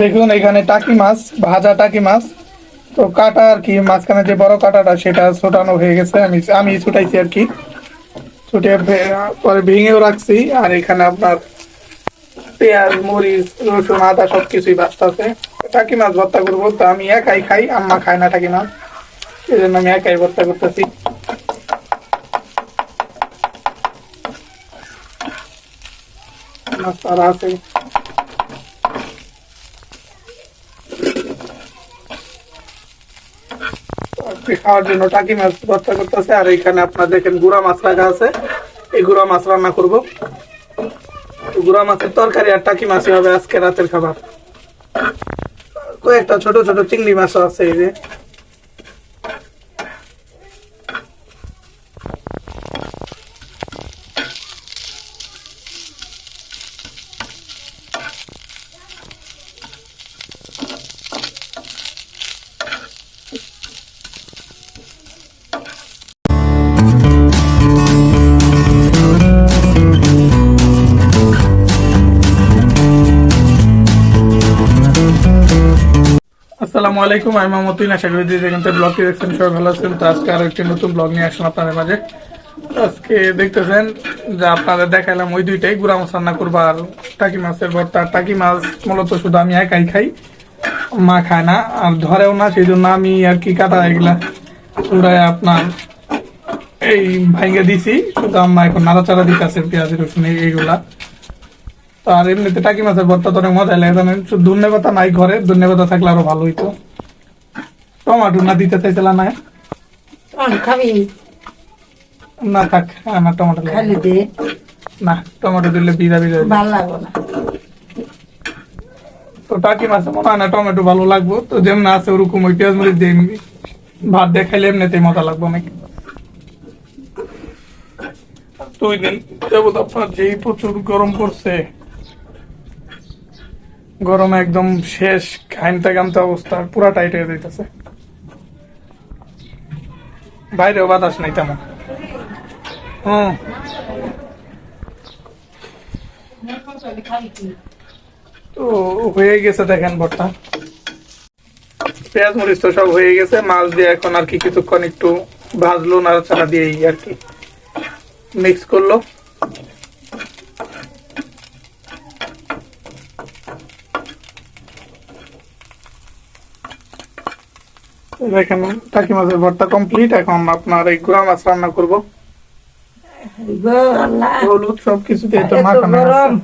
দেখুন, এখানে টাকি মাছ, ভাজা টাকি মাছ। তো কাটা আর কি, মাঝখানে যে বড় কাটাটা, সেটা ছোটানো হয়ে গেছে। আমি আমি ছুটাইছি আর কি। ছুটে পরে ভেঙেও রাখছি। আর এখানে আপনার পেঁয়াজ, মরিচ, রসুন, আদা সব কিছুই বাঁচতেছে। টাকি মাছ ভর্তা করব, তো আমি একাই খাই, আম্মা খায় না টাকি মাছ। সেই জন্য আমি একাই ভর্তা করতেছি। মাছ আর আছে। খাওয়ার জন্য টাকি মাছ ভর্তা করতেছে, আর এখানে আপনার দেখেন গুড়া মাছ রাখা আছে। এই গুড়া মাছ রান্না করব। গুড়া মাছের তরকারি আর টাকি মাছই হবে আজকে রাতের খাবার। কয়েকটা ছোট ছোট চিংড়ি মাছও আছে এই যে। আসসালামু আলাইকুম, আমি মোহাম্মদ আশা করি যে ব্লগটি দেখছেন সবাই ভালো আছেন। তো আজকে আরও একটি নতুন ব্লগ নিয়ে আসলাম আপনাদের মাঝে। আজকে দেখতেছেন যে আপনাদের দেখালাম ওই দুইটাই, গুড়া মাছ রান্না করব আর টাকি মাছের ভর্তা। টাকি মাছ মূলত শুধু আমি একাই খাই, মা খায় না, আর ধরেও না সেই জন্য আমি আর কি কাটা এগুলা পুরাই আপনার এই ভাইঙ্গে দিছি। শুধু আম্মা এখন নাড়াচাড়া দিতেছে পেঁয়াজ, রসুন এইগুলা। আর এমনিতে টাকি মাছের ভর্তা তো অনেক মজা লাগে জানেন? শুধু ধনে পাতা নাই ঘরে ধনে পাতা থাকলে আরও ভালো হইতো। টমাটো না দিতে চাইছিলা না? খাবি। না থাক আমার টমেটো খালি দে। না টমেটো দিলে হয়ে। ভালো লাগবো না। তো টাকি মাছে মনে হয় না টমেটো ভালো লাগবো তো যেমন আছে ওরকম ওই পেঁয়াজ মরিচ দিয়ে ভাত দিয়ে খাইলে এমনিতেই মজা লাগবে অনেক। দুই দিন যাব আপনার যেই প্রচুর গরম পড়ছে গরমে একদম শেষ ঘাইনতে গামতে অবস্থা পুরা টাইট হয়ে যাইতেছে। বাইরেও বাতাস নাই তেমন। হুম। তো হয়ে গেছে দেখেন ভর্তা। পেঁয়াজ মরিচ তো সব হয়ে গেছে, মাছ দিয়ে এখন আর কি কিছুক্ষণ একটু ভাজলো, নাড়াচাড়া দিয়ে এই আর কি। মিক্স করল। দেখেন টাকি মাছের ভর্তা কমপ্লিট এখন আপনার এই গুড়া মাছ রান্না করব। হলুদ সব কিছু দিয়ে তো মাখানো আছে।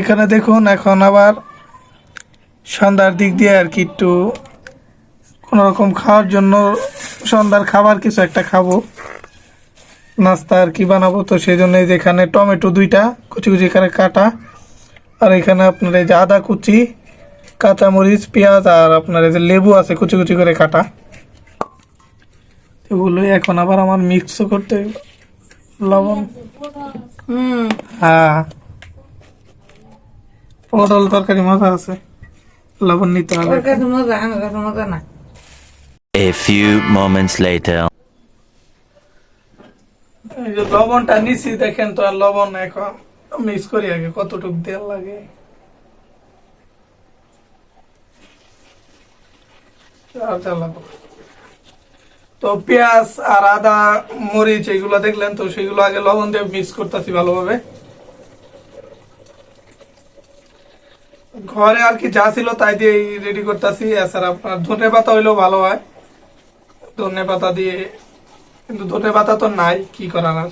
এখানে দেখুন এখন আবার সন্ধ্যার দিক দিয়ে আর কি একটু কোন রকম খাওয়ার জন্য সন্ধ্যার খাবার কিছু একটা খাব। নাস্তা আর কি বানাবো তো সেই জন্য এই যে এখানে টমেটো দুইটা কুচি কুচি করে কাটা। আর এখানে আপনার এই যে আদা কুচি কাঁচামরিচ পেঁয়াজ আর আপনার এই যে লেবু আছে কুচি কুচি করে কাটা। এগুলোই এখন আবার আমার মিক্স করতে লবণ। হুম। হ্যাঁ। পটল তরকারি মজা আছে। লবণ নিতে হবে। মজা আমার কাছে মজা না। A few moments later. লবণটা নিছি দেখেন তো আর লবণ এখন মিক্স করি আগে কতটুকু তেল লাগে। তো পেঁয়াজ আর আদা মরিচ এগুলো দেখলেন তো সেগুলো আগে লবণ দিয়ে মিক্স করতেছি ভালোভাবে। ঘরে আর কি যা ছিল তাই দিয়ে রেডি করতেছি। এছাড়া আপনার ধনে পাতা হইলেও ভালো হয়। ধনে পাতা দিয়ে কিন্তু ধনে পাতা তো নাই, কি করার আর?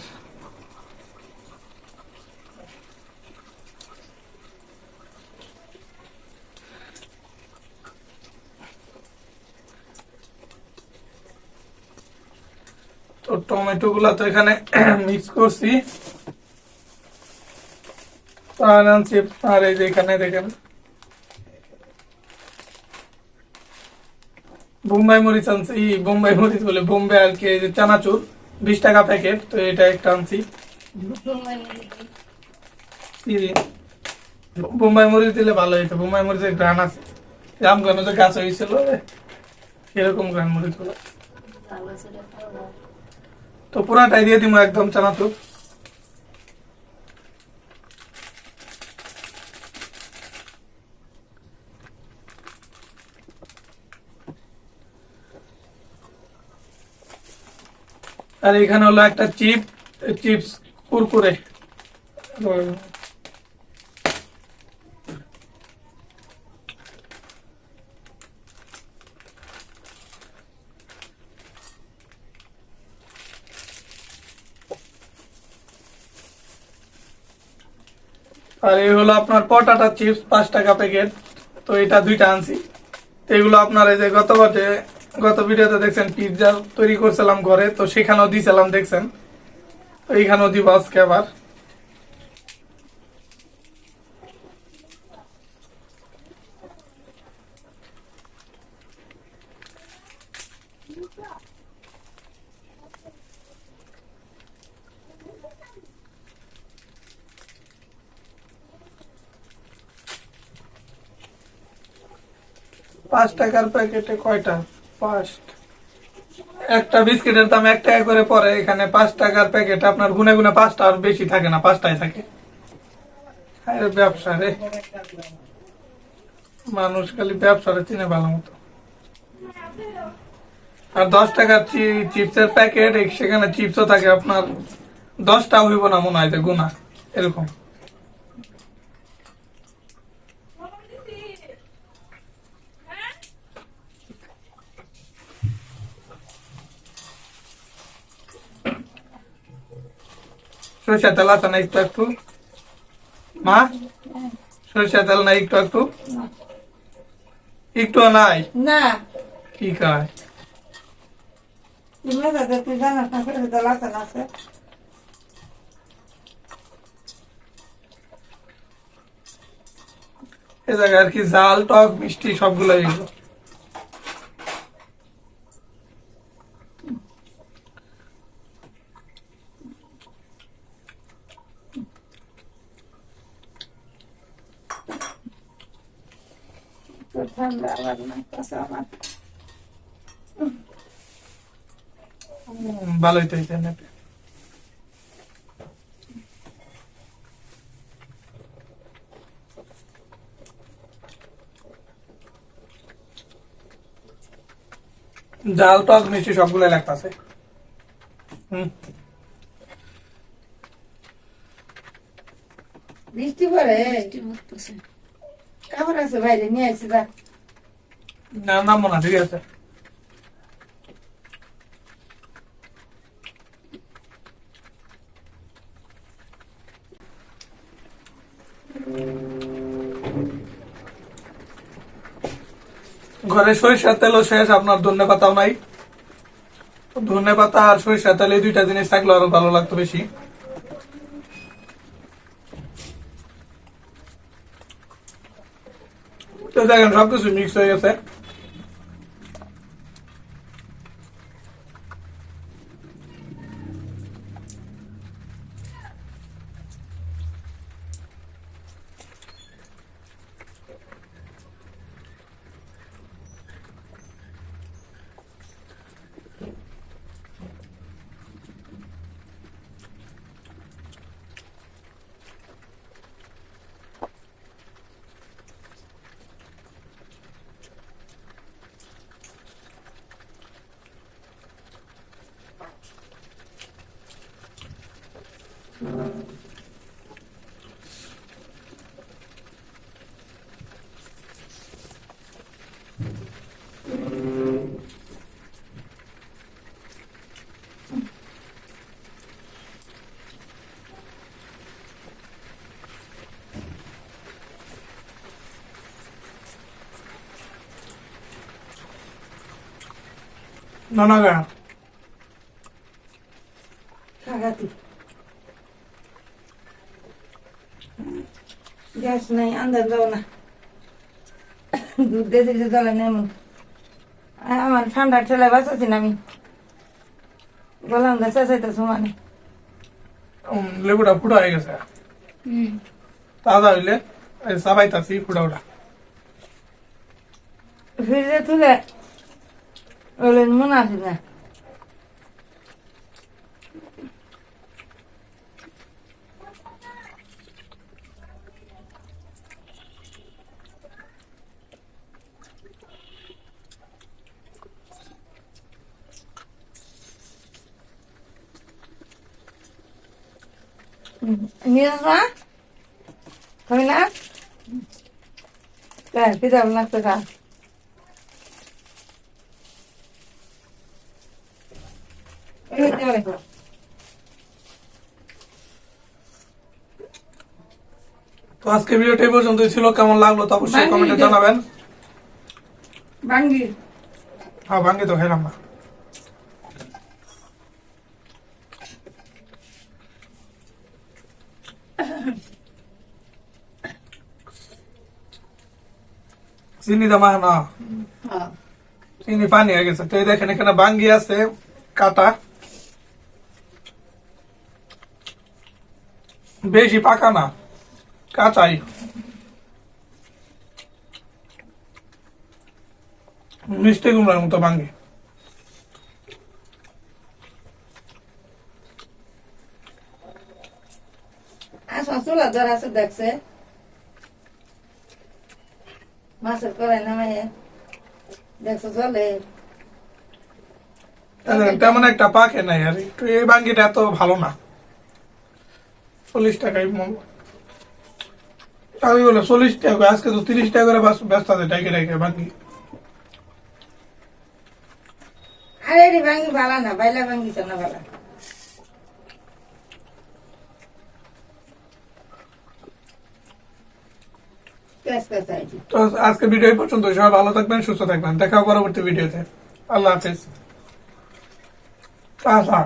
তো টমেটো গুলা তো এখানে মিক্স করছি। আর এই যে এখানে দেখেন। বোম্বাই মরিচ আনছি বোম্বাই মরিচ বলে বোম্বে আর কি চানাচুর বিশ টাকা প্যাকেট তো এটা একটা আনছি। বোম্বাই মরিচ। দিলে ভালো হইতো বোম্বাই মরিচের গ্রান আছে। জাম কেন যে গাছ হয়েছিল এরকম গ্রান মরিচগুলো তো পুরাটাই দিয়ে দিব একদম চানাচুর। আর এখানে হলো একটা চিপ চিপস কুরকুরে। আর এই হলো আপনার পটাটা চিপস, পাঁচ টাকা প্যাকেট। তো এটা দুইটা আনছি। তো এগুলো আপনার এই যে গতবার যে গত ভিডিওতে দেখছেন পিৎজা তৈরি করছিলাম ঘরে, তো সেখানেও দিয়েছিলাম দেখছেন? তো এইখানেও দিব আজকে আবার। পাঁচ টাকার প্যাকেটে কয়টা? পাঁচ একটা বিস্কিটের দাম এক টাকা করে পরে এখানে পাঁচ টাকার প্যাকেট আপনার গুনে গুনে পাঁচটা আর বেশি থাকে না, পাঁচটাই থাকে। ব্যবসা রে। মানুষ খালি ব্যবসারে চিনে ভালো মতো। আর দশ টাকার চিপসের প্যাকেট সেখানে চিপসও থাকে, আপনার দশটা হইব না মনে হয় গুনা এরকম। সরিষা তেল আছে না একটু একটু? মা? সরিষা তেল নাই একটু একটু? একটু নাই? না। কি খায় তুমি যাতে তুই জানাস না করে দল আছে না আছে। এ জায়গায় আর কি জাল টক মিষ্টি সবগুলো এগুলো তোর ঠান্ডা আবার কাছে আমার ভালোই তো নেটে জাল টক মিষ্টি সবগুলো লাগতেছে। হুম। বৃষ্টি পড়ে কাপড় আছে বাইরে নিয়ে আসি যা। না, নামবো না, ঠিক ঘরে সরিষার তেলও শেষ, আপনার ধনে পাতাও নাই। ধনে পাতা আর সরিষার তেল এই দুইটা জিনিস থাকলে আরও ভালো লাগতো বেশি। দেখেন, সবকিছু মিক্স হয়ে গেছে। ননাগা। খাগাতি গ্যাস নাই আন্দাজ দাও না। দুধ দিয়ে দিলে জ্বালা নেই এমন আমার ঠান্ডা ঠেলায় বাঁচাছি না আমি। বললাম দেশে চাইতে সমানে লেবুটা ফুটা হয়ে গেছে। তাজা হইলে এই চাবাইতাছি ফুটা ফুটা। ফ্রিজে তুলে ওগুলো মনে আসে না নিয়ে আসবা খাবি না তাই পিঠা বানাতে খা এই দেখো তো আজকে ভিডিওটা এই পর্যন্তই ছিল। কেমন লাগল তো অবশ্যই কমেন্টে জানাবেন। বাঙ্গি হ্যাঁ ভাঙ্গি তো খেলাম না। চিনি দামা না। হ্যাঁ। চিনি পানি হয়ে গেছে। তো দেখেন এখানে বাঙ্গি আছে কাটা। বেশি পাকা না কাঁচাই। মিষ্টি কুমড়ার মতো বাঙ্গি আসো চুলা ধর আছে দেখছে। মাছের কড়াই নামাইয়ে দেখছ চলে। তেমন একটা পাকে নাই আর একটু এই বাঙ্গিটা এত ভালো না। চল্লিশ টাকাই আমি বলে চল্লিশ টাকা আজকে তো তিরিশ টাকা করে ব্যস্ত আছে ডাইকে ডাইকে বাঙ্গি আরে রে ভাঙ্গি ভালা না বাইলা ভাঙ্গিছ না ভালা। তো আজকে ভিডিও পর্যন্ত। সবাই ভালো থাকবেন সুস্থ থাকবেন। দেখা পরবর্তী ভিডিওতে আল্লাহ হাফিজ। টাটা।